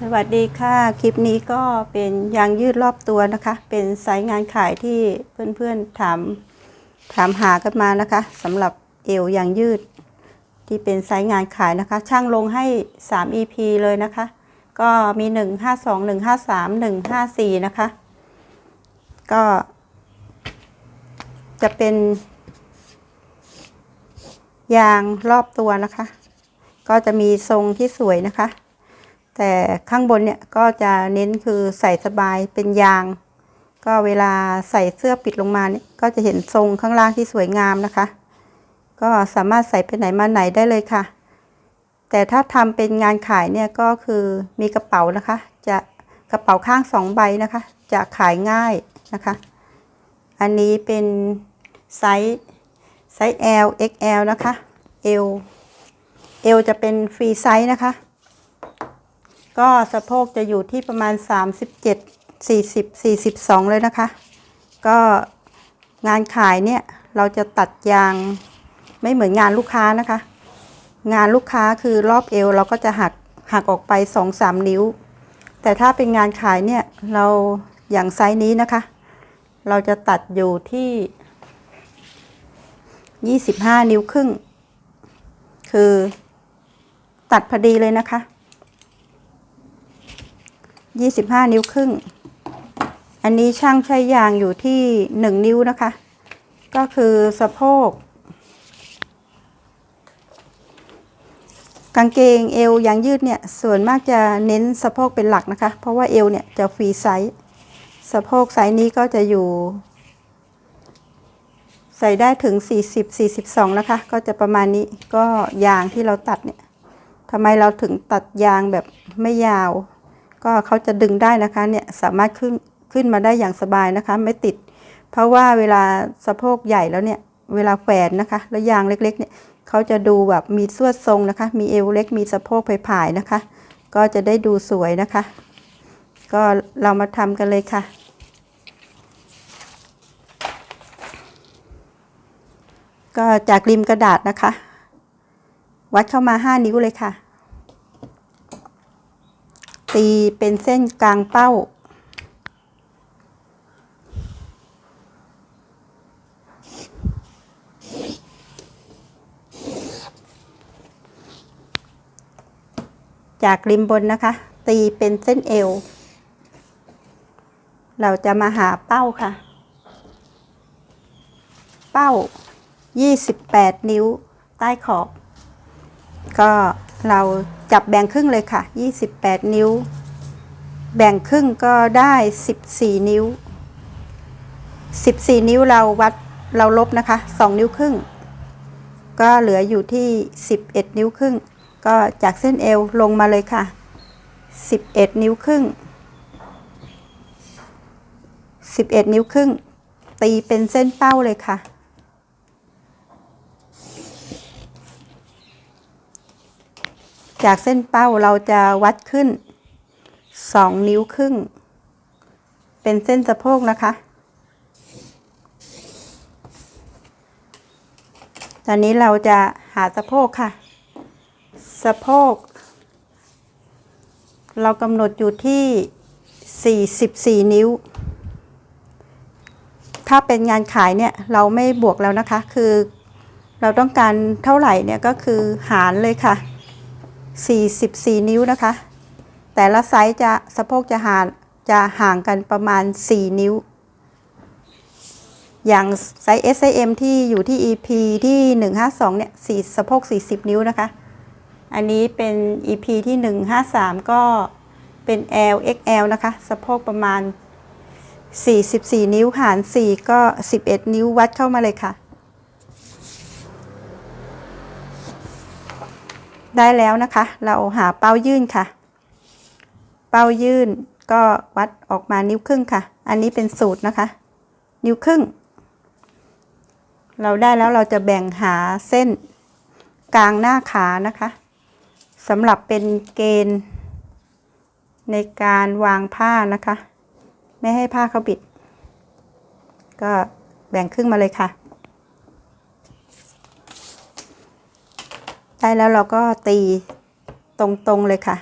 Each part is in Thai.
สวัสดีค่ะ คลิปนี้ก็เป็นยางยืดรอบตัวนะคะ เป็นไซส์งานขายที่เพื่อนๆถามถามหากันมานะคะสำหรับเอวยางยืด ที่เป็นไซส์งานขายนะคะ ช่างลงให้ 3 EP เลยนะคะ ก็มี 1 5 2 1 5 3 1 5 4 นะคะ ก็ จะเป็นยางรอบตัวนะคะ ก็จะมีทรงที่สวยนะคะ แต่ข้างบนเนี่ยก็จะเน้นคือใส่สบายเป็นยาง ก็เวลาใส่เสื้อปิดลงมาเนี่ยก็จะเห็นทรงข้างล่างที่สวยงามนะคะ ก็สามารถใส่ไปไหนมาไหนได้เลยค่ะ แต่ถ้าทำเป็นงานขายเนี่ยก็คือมีกระเป๋านะคะ จะกระเป๋าข้างสองใบนะคะ จะขายง่ายนะคะ อันนี้เป็นไซส์ไซส์ L XL นะคะ L L จะเป็นฟรีไซส์นะคะ ก็สะโพกจะอยู่ที่ประมาณ 37 40 42 เลยนะคะ ก็งานขายเนี่ยเราจะตัดยางไม่เหมือนงานลูกค้านะคะ งานลูกค้าคือรอบเอวเราก็จะหักหักออกไป 2-3 นิ้ว แต่ถ้าเป็นงานขายเนี่ยเราอย่างไซส์นี้นะคะ เราจะตัดอยู่ที่ 25 นิ้วครึ่ง คือตัดพอดีเลยนะคะ 25นิ้วครึ่ง อันนี้ช่างใช้ยางอยู่ที่1นิ้วนะคะ ก็คือสะโพก กางเกงเอวยางยืดเนี่ย ส่วนมากจะเน้นสะโพกเป็นหลักนะคะ เพราะว่าเอวเนี่ยจะฟรีไซส์ สะโพกไซส์นี้ก็จะอยู่ ใส่ได้ถึง 40 42 นะคะ ก็จะประมาณนี้ ก็ยางที่เราตัดเนี่ยทำไมเราถึงตัดยางแบบไม่ยาว ก็เขาจะดึงได้นะคะเนี่ยสามารถขึ้นขึ้นมาได้อย่างสบายนะคะ ไม่ติด เพราะว่าเวลาสะโพกใหญ่แล้วเนี่ยเวลาแขวนนะคะ แล้วยางเล็กๆเนี่ยเขาจะดูแบบมีสวดทรงนะคะ มีเอวเล็กมีสะโพกผายๆนะคะ ก็จะได้ดูสวยนะคะ ก็เรามาทำกันเลยค่ะก็จากริมกระดาษนะคะ วัดเข้ามา 5 นิ้วเลยค่ะ ตีเป็นเส้นกลางเป้า จากริมบนนะคะ ตีเป็นเส้นเอว เราจะมาหาเป้าค่ะ เป้า 28 นิ้วใต้ขอบ ก็เราจับแบ่งครึ่งเลยค่ะ 28 นิ้ว แบ่งครึ่งก็ได้ 14 นิ้ว 14 นิ้วเราวัดเราลบนะคะ 2 นิ้วครึ่ง ก็เหลืออยู่ที่ 11 นิ้วครึ่ง ก็จากเส้นเอวลงมาเลยค่ะ 11 นิ้วครึ่ง 11 นิ้วครึ่ง ตีเป็นเส้นเป้าเลยค่ะ จากเส้นเป้าเราจะวัดขึ้น 2 นิ้วครึ่ง เป็นเส้นสะโพกนะคะ ตอนนี้เราจะหาสะโพกค่ะ สะโพก เรากำหนดอยู่ที่ 44 นิ้ว ถ้าเป็นงานขายเนี่ย เราไม่บวกแล้วนะคะ คือเราต้องการเท่าไหร่เนี่ยก็คือหารเลยค่ะ 44 นิ้วนะคะ แต่ละไซส์จะสะโพกจะห่างจะห่างกันประมาณ 4 นิ้ว อย่างไซส์ S M ที่อยู่ที่ EP ที่ 152 เนี่ยสี่สะโพก 40 นิ้วนะคะ อันนี้เป็น EP ที่ 153 ก็เป็น L XL นะคะ สะโพกประมาณ 44 นิ้วหาร 4 ก็ 11 นิ้ววัดเข้ามาเลยค่ะ ได้แล้วนะคะ เราหาเป้ายื่นค่ะ เป้ายื่นก็วัดออกมานิ้วครึ่งค่ะ อันนี้เป็นสูตรนะคะ นิ้วครึ่ง เราได้แล้วเราจะแบ่งหาเส้นกลางหน้าขานะคะสำหรับเป็นเกณฑ์ในการวางผ้านะคะ ไม่ให้ผ้าเขาบิด ก็แบ่งครึ่งมาเลยค่ะ ได้แล้วเราก็ตีตรงๆเลยค่ะ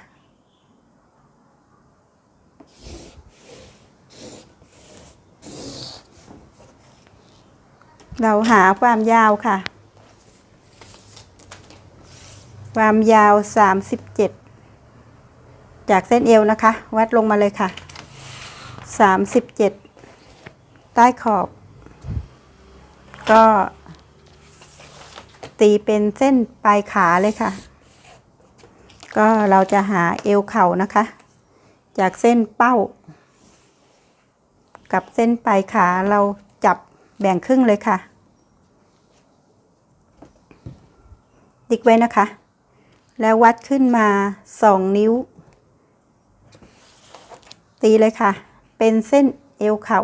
เราหาความยาวค่ะ ความยาว 37 จากเส้นเอวนะคะ วัดลงมาเลยค่ะ 37 ใต้ขอบ ก็ ตีเป็นเส้นปลายขาเลยค่ะ ก็เราจะหาเอวเข่านะคะ จากเส้นเป้า กับเส้นปลายขาเราจับแบ่งครึ่งเลยค่ะ ติ๊กไว้นะคะ แล้ววัดขึ้นมาสองนิ้ว ตีเลยค่ะ เป็นเส้นเอวเข่า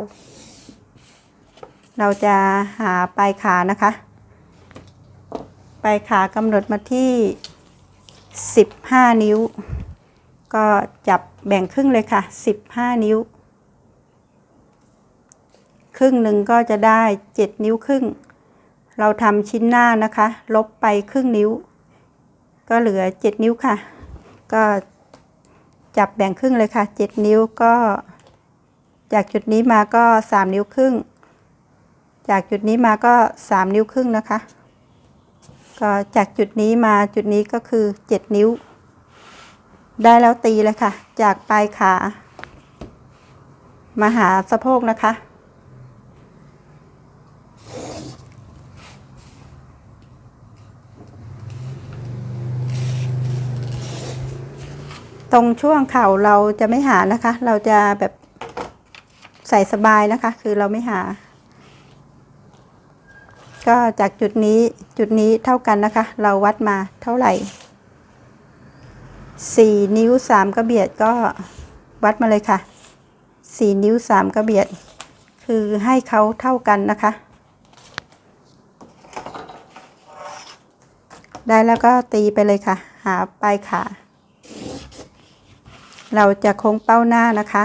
เราจะหาปลายขานะคะ ขากำหนดมาที่ 15 นิ้ว ก็จับแบ่งครึ่งเลยค่ะ 15 นิ้ว ครึ่งหนึ่งก็จะได้ 7 นิ้วครึ่ง เราทำชิ้นหน้านะคะ ลบไปครึ่งนิ้ว ก็เหลือ 7 นิ้วค่ะ ก็จับแบ่งครึ่งเลยค่ะ 7 นิ้วก็จากจุดนี้มาก็ 3 นิ้วครึ่ง จากจุดนี้มาก็ 3 นิ้วครึ่งนะคะ ก็จากจุดนี้มาจุดนี้ก็คือ 7 นิ้ว ได้แล้วตีเลยค่ะ จากปลายขา มาหาสะโพกนะคะ ตรงช่วงเข่าเราจะไม่หานะคะ เราจะแบบใส่สบายนะคะ คือเราไม่หา ก็จากจุดนี้จุดนี้เท่ากันนะคะ เราวัดมาเท่าไหร่สี่นิ้วสามกระเบียดก็วัดมาเลยค่ะสี่นิ้วสามกระเบียด คือให้เขาเท่ากันนะคะ ได้แล้วก็ตีไปเลยค่ะ หาปลายขา เราจะโค้งเป้าหน้านะคะ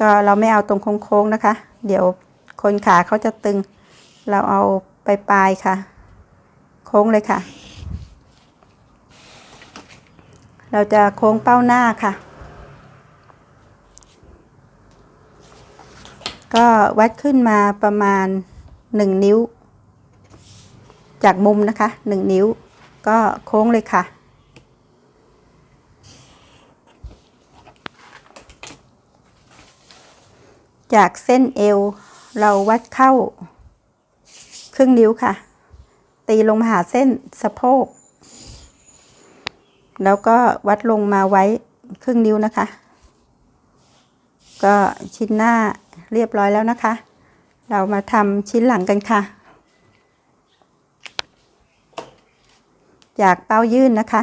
ก็เราไม่เอาตรงโค้งๆนะคะ เดี๋ยวคนขาเขาจะตึง เราเอาไปปลายค่ะ โค้งเลยค่ะ เราจะโค้งเป้าหน้าค่ะ ก็วัดขึ้นมาประมาณ 1 นิ้ว จากมุมนะคะ 1 นิ้ว ก็โค้งเลยค่ะจากเส้นเอว เราวัดเข้า รึ่งนิ้วค่ะ ตีลงมาหาเส้นสะโพก แล้วก็วัดลงมาไว้ครึ่งนิ้วนะคะ ก็ชิ้นหน้าเรียบร้อยแล้วนะคะ เรามาทำชิ้นหลังกันค่ะ จากเป้ายื่นนะคะ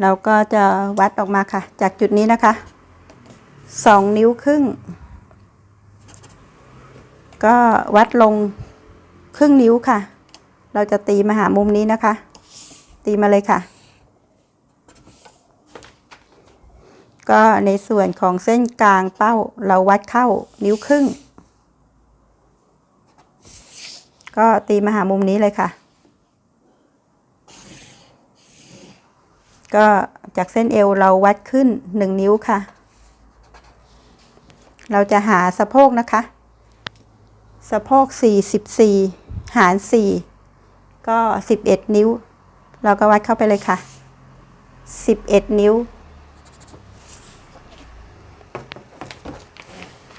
เราก็จะวัดออกมาค่ะ จากจุดนี้นะคะสองนิ้วครึ่ง ก็วัดลง ครึ่งนิ้วค่ะ เราจะตีมาหามุมนี้นะคะ ตีมาเลยค่ะ ก็ในส่วนของเส้นกลางเป้าเราวัดเข้านิ้วครึ่ง ก็ตีมาหามุมนี้เลยค่ะ ก็จากเส้นเอวเราวัดขึ้นหนึ่งนิ้วค่ะ เราจะหาสะโพกนะคะ สะโพก 44 หาร 4 ก็ 11 นิ้ว เราก็วัดเข้าไปเลยค่ะ 11 นิ้ว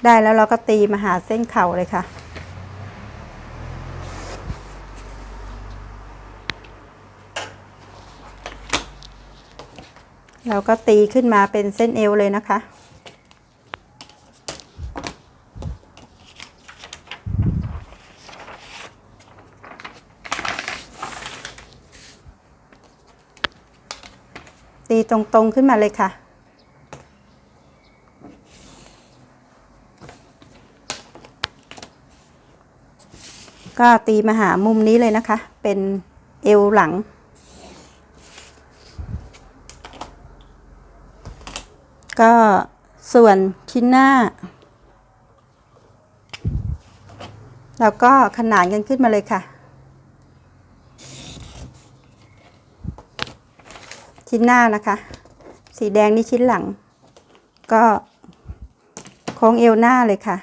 ได้แล้วเราก็ตีมาหาเส้นเข่าเลยค่ะ เราก็ตีขึ้นมาเป็นเส้นเอวเลยนะคะ ตีตรงๆขึ้นมาเลยค่ะก็ตีมาหามุมนี้เลยนะคะ เป็นเอวหลัง ก็ส่วนชิ้นหน้า แล้วก็ขนานกันขึ้นมาเลยค่ะ ชิ้นหน้านะคะ สีแดงนี่ชิ้นหลัง ก็โค้งเอวหน้าเลยค่ะ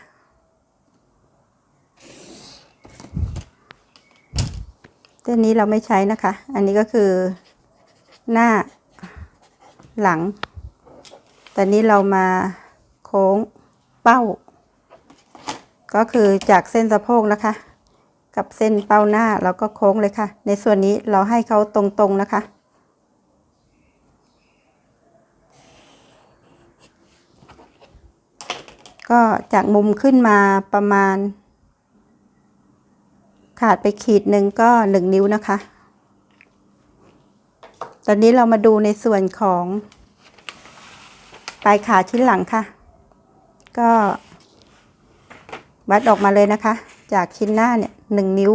เส้นนี้เราไม่ใช้นะคะ อันนี้ก็คือหน้าหลัง แต่นี้เรามาโค้งเป้า ก็คือจากเส้นสะโพกนะคะ กับเส้นเป้าหน้าเราก็โค้งเลยค่ะ ในส่วนนี้เราให้เขาตรงๆนะคะ ก็จากมุมขึ้นมาประมาณ ขาดไปขีดหนึ่งก็หนึ่งนิ้วนะคะ ตอนนี้เรามาดูในส่วนของ ปลายขาชิ้นหลังค่ะ ก็วัดออกมาเลยนะคะ จากชิ้นหน้าเนี่ยหนึ่งนิ้ว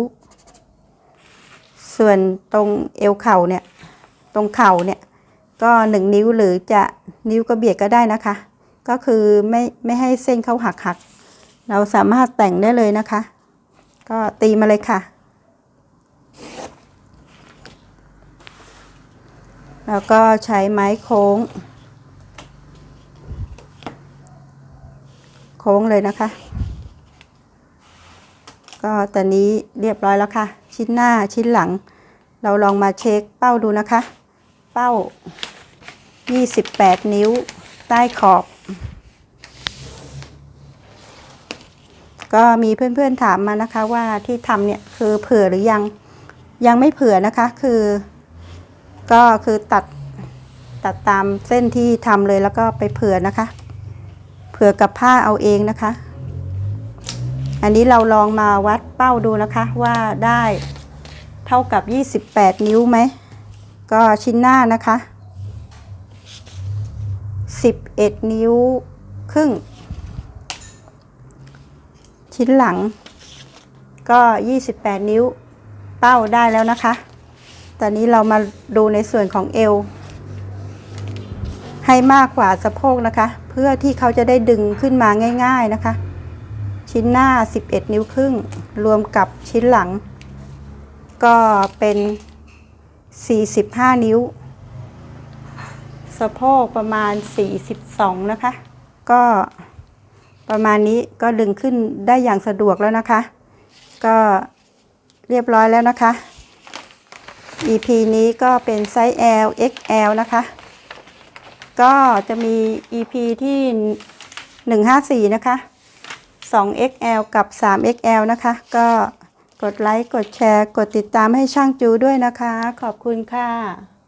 ส่วนตรงเอวเข่าเนี่ย ตรงเข่าเนี่ย ก็หนึ่งนิ้วหรือจะนิ้วกระเบียดก็ได้นะคะ ก็คือไม่ไม่ให้เส้นเขาหักหัก เราสามารถแต่งได้เลยนะคะ ก็ตีมาเลยค่ะ แล้วก็ใช้ไม้โค้ง โค้งเลยนะคะ ก็ตอนนี้เรียบร้อยแล้วค่ะ ชิ้นหน้าชิ้นหลัง เราลองมาเช็คเป้าดูนะคะ เป้า 28 นิ้วใต้ขอบ ก็มีเพื่อนๆถามมานะคะว่าที่ทำเนี่ยคือเผื่อหรือยังยังไม่เผื่อนะคะคือ ก็คือตัดตัดตามเส้นที่ทำเลยแล้วก็ไปเผื่อนะคะ เผื่อกับผ้าเอาเองนะคะ อันนี้เราลองมาวัดเป้าดูนะคะว่าได้เท่ากับ 28 นิ้วไหม ก็ชิ้นหน้านะคะ 11 นิ้วครึ่ง ชิ้นหลัง ก็ 28 นิ้วเป้าได้แล้วนะคะ ตอนนี้เรามาดูในส่วนของเอว ให้มากกว่าสะโพกนะคะ เพื่อที่เขาจะได้ดึงขึ้นมาง่าย ๆนะคะ ชิ้นหน้า 11 นิ้วครึ่ง รวมกับชิ้นหลัง ก็เป็น 45 นิ้ว สะโพกประมาณ 42 นะคะ ก็ ประมาณนี้ก็ดึงขึ้นได้อย่างสะดวกแล้วนะคะ ก็เรียบร้อยแล้วนะคะ EP นี้ก็เป็นไซส์ L XL นะคะ ก็จะมี EP ที่ 154 นะคะ 2XL กับ 3XL นะคะ ก็กดไลค์ กดแชร์ กดติดตามให้ช่างจูด้วยนะคะ ขอบคุณค่ะ